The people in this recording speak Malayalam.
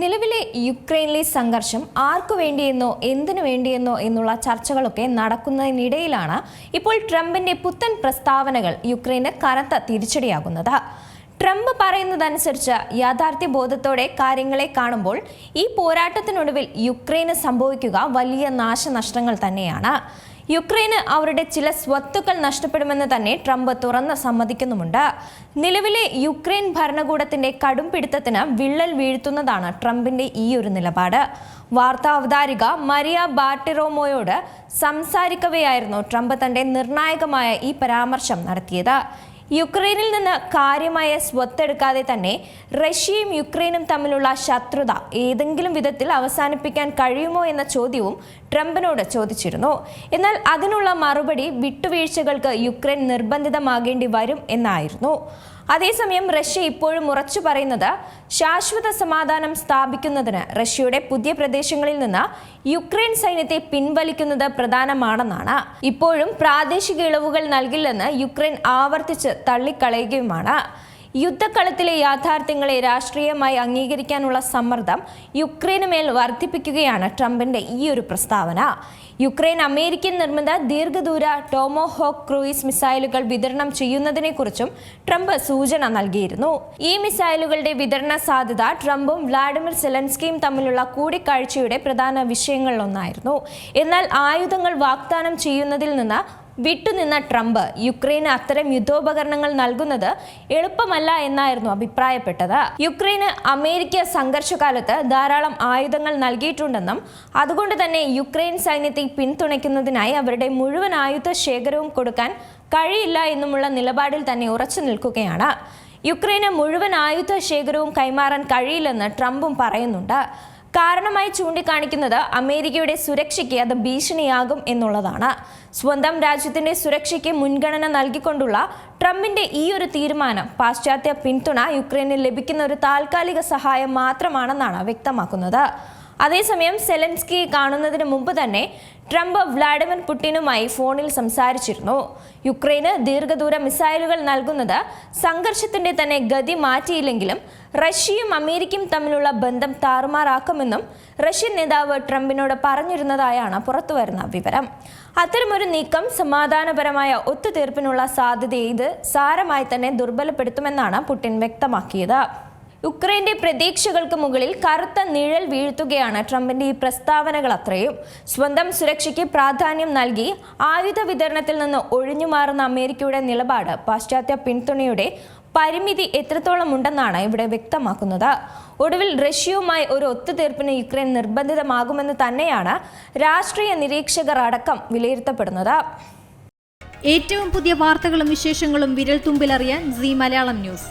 നിലവിലെ യുക്രൈനിലെ സംഘർഷം ആർക്കു വേണ്ടിയെന്നോ എന്തിനു വേണ്ടിയെന്നോ എന്നുള്ള ചർച്ചകളൊക്കെ നടക്കുന്നതിനിടയിലാണ് ഇപ്പോൾ ട്രംപിന്റെ പുത്തൻ പ്രസ്താവനകൾ യുക്രൈന് കനത്ത തിരിച്ചടിയാകുന്നത്. ട്രംപ് പറയുന്നതനുസരിച്ച് യാഥാർത്ഥ്യ ബോധത്തോടെ കാര്യങ്ങളെ കാണുമ്പോൾ ഈ പോരാട്ടത്തിനൊടുവിൽ യുക്രൈന് സംഭവിക്കുക വലിയ നാശനഷ്ടങ്ങൾ തന്നെയാണ്. യുക്രൈന് അവരുടെ ചില സ്വത്തുക്കൾ നഷ്ടപ്പെടുമെന്ന് തന്നെ ട്രംപ് തുറന്ന് സമ്മതിക്കുന്നുമുണ്ട്. നിലവിലെ യുക്രൈൻ ഭരണകൂടത്തിന്റെ കടും പിടുത്തത്തിന് വിള്ളൽ വീഴ്ത്തുന്നതാണ് ട്രംപിന്റെ ഈ ഒരു നിലപാട്. വാർത്താ അവതാരിക മരിയ ബാർട്ടിറോമോയോട് സംസാരിക്കവെയായിരുന്നു ട്രംപ് തന്റെ നിർണായകമായ ഈ പരാമർശം നടത്തിയത്. യുക്രൈനിൽ നിന്ന് കാര്യമായ സ്വത്തെടുക്കാതെ തന്നെ റഷ്യയും യുക്രൈനും തമ്മിലുള്ള ശത്രുത ഏതെങ്കിലും വിധത്തിൽ അവസാനിപ്പിക്കാൻ കഴിയുമോ എന്ന ചോദ്യവും ട്രംപിനോട് ചോദിച്ചിരുന്നു. എന്നാൽ അതിനുള്ള മറുപടി വിട്ടുവീഴ്ചകൾക്ക് യുക്രൈൻ നിർബന്ധിതമാകേണ്ടി വരും എന്നായിരുന്നു. അതേസമയം റഷ്യ ഇപ്പോഴും ഉറച്ചു പറയുന്നത് ശാശ്വത സമാധാനം സ്ഥാപിക്കുന്നതിന് റഷ്യയുടെ പുതിയ പ്രദേശങ്ങളിൽ നിന്ന് യുക്രൈൻ സൈന്യത്തെ പിൻവലിക്കുന്നത് പ്രധാനമാണെന്നാണ്. ഇപ്പോഴും പ്രാദേശിക ഇളവുകൾ നൽകില്ലെന്ന് യുക്രൈൻ ആവർത്തിച്ച് തള്ളിക്കളയുകയുമാണ്. യുദ്ധക്കളത്തിലെ യാഥാർത്ഥ്യങ്ങളെ രാഷ്ട്രീയമായി അംഗീകരിക്കാനുള്ള സമ്മർദ്ദം യുക്രൈന് മേൽ വർദ്ധിപ്പിക്കുകയാണ് ട്രംപിന്റെ ഈ ഒരു പ്രസ്താവന. യുക്രൈൻ അമേരിക്കൻ നിർമ്മിത ദീർഘദൂര ടോമോഹോക്ക് ക്രൂയിസ് മിസൈലുകൾ വിതരണം ചെയ്യുന്നതിനെക്കുറിച്ചും ട്രംപ് സൂചന നൽകിയിരുന്നു. ഈ മിസൈലുകളുടെ വിതരണ സാധ്യത ട്രംപും വ്ളാഡിമിർ സെലൻസ്കിയും തമ്മിലുള്ള കൂടിക്കാഴ്ചയുടെ പ്രധാന വിഷയങ്ങളിലൊന്നായിരുന്നു. എന്നാൽ ആയുധങ്ങൾ വാഗ്ദാനം ചെയ്യുന്നതിൽ നിന്ന് വിട്ടുനിന്ന ട്രംപ് യുക്രൈന് അത്തരം യുദ്ധോപകരണങ്ങൾ നൽകുന്നത് എളുപ്പമല്ല എന്നായിരുന്നു അഭിപ്രായപ്പെട്ടത്. യുക്രൈന് അമേരിക്ക സംഘർഷകാലത്ത് ധാരാളം ആയുധങ്ങൾ നൽകിയിട്ടുണ്ടെന്നും അതുകൊണ്ട് തന്നെ യുക്രൈൻ സൈന്യത്തെ പിന്തുണയ്ക്കുന്നതിനായി അവരുടെ മുഴുവൻ ആയുധ ശേഖരവും കൊടുക്കാൻ കഴിയില്ല എന്നുമുള്ള നിലപാടിൽ തന്നെ ഉറച്ചു നിൽക്കുകയാണ്. യുക്രൈന് മുഴുവൻ ആയുധ ശേഖരവും കൈമാറാൻ കഴിയില്ലെന്ന് ട്രംപും പറയുന്നുണ്ട്. കാരണമായി ചൂണ്ടിക്കാണിക്കുന്നത് അമേരിക്കയുടെ സുരക്ഷയ്ക്ക് അത് ഭീഷണിയാകും എന്നുള്ളതാണ്. സ്വന്തം രാജ്യത്തിന്റെ സുരക്ഷയ്ക്ക് മുൻഗണന നൽകിക്കൊണ്ടുള്ള ട്രംപിന്റെ ഈ ഒരു തീരുമാനം പാശ്ചാത്യ പിന്തുണ യുക്രൈനിൽ ലഭിക്കുന്ന ഒരു താൽക്കാലിക സഹായം മാത്രമാണെന്നാണ് വ്യക്തമാക്കുന്നത്. അതേസമയം സെലൻസ്കി കാണുന്നതിന് മുമ്പ് തന്നെ ട്രംപ് വ്ളാഡിമിർ പുടിനുമായി ഫോണിൽ സംസാരിച്ചിരുന്നു. യുക്രൈന് ദീർഘദൂര മിസൈലുകൾ നൽകുന്നത് സംഘർഷത്തിന്റെ തന്നെ ഗതി മാറ്റിയില്ലെങ്കിലും റഷ്യയും അമേരിക്കയും തമ്മിലുള്ള ബന്ധം താറുമാറാക്കുമെന്നും റഷ്യൻ നേതാവ് ട്രംപിനോട് പറഞ്ഞിരുന്നതായാണ് പുറത്തുവരുന്ന വിവരം. അത്തരമൊരു നീക്കം സമാധാനപരമായ ഒത്തുതീർപ്പിനുള്ള സാധ്യതയെ ഇത് സാരമായി തന്നെ ദുർബലപ്പെടുത്തുമെന്നാണ് പുടിൻ വ്യക്തമാക്കിയത്. യുക്രൈന്റെ പ്രതീക്ഷകൾക്ക് മുകളിൽ കറുത്ത നിഴൽ വീഴ്ത്തുകയാണ് ട്രംപിന്റെ ഈ പ്രസ്താവനകൾ അത്രയും. സ്വന്തം സുരക്ഷയ്ക്ക് പ്രാധാന്യം നൽകി ആയുധ വിതരണത്തിൽ നിന്ന് ഒഴിഞ്ഞുമാറുന്ന അമേരിക്കയുടെ നിലപാട് പാശ്ചാത്യ പിന്തുണയുടെ പരിമിതി എത്രത്തോളം ഉണ്ടെന്നാണ് ഇവിടെ വ്യക്തമാക്കുന്നത്. ഒടുവിൽ റഷ്യയുമായി ഒരു ഒത്തുതീർപ്പിന് യുക്രൈൻ നിർബന്ധിതമാകുമെന്ന് തന്നെയാണ് രാഷ്ട്രീയ നിരീക്ഷകർ അടക്കം വിലയിരുത്തപ്പെടുന്നത്. ഏറ്റവും പുതിയ വാർത്തകളും വിശേഷങ്ങളും വിരൽ തുമ്പിലറിയാൻ സി മലയാളം ന്യൂസ്.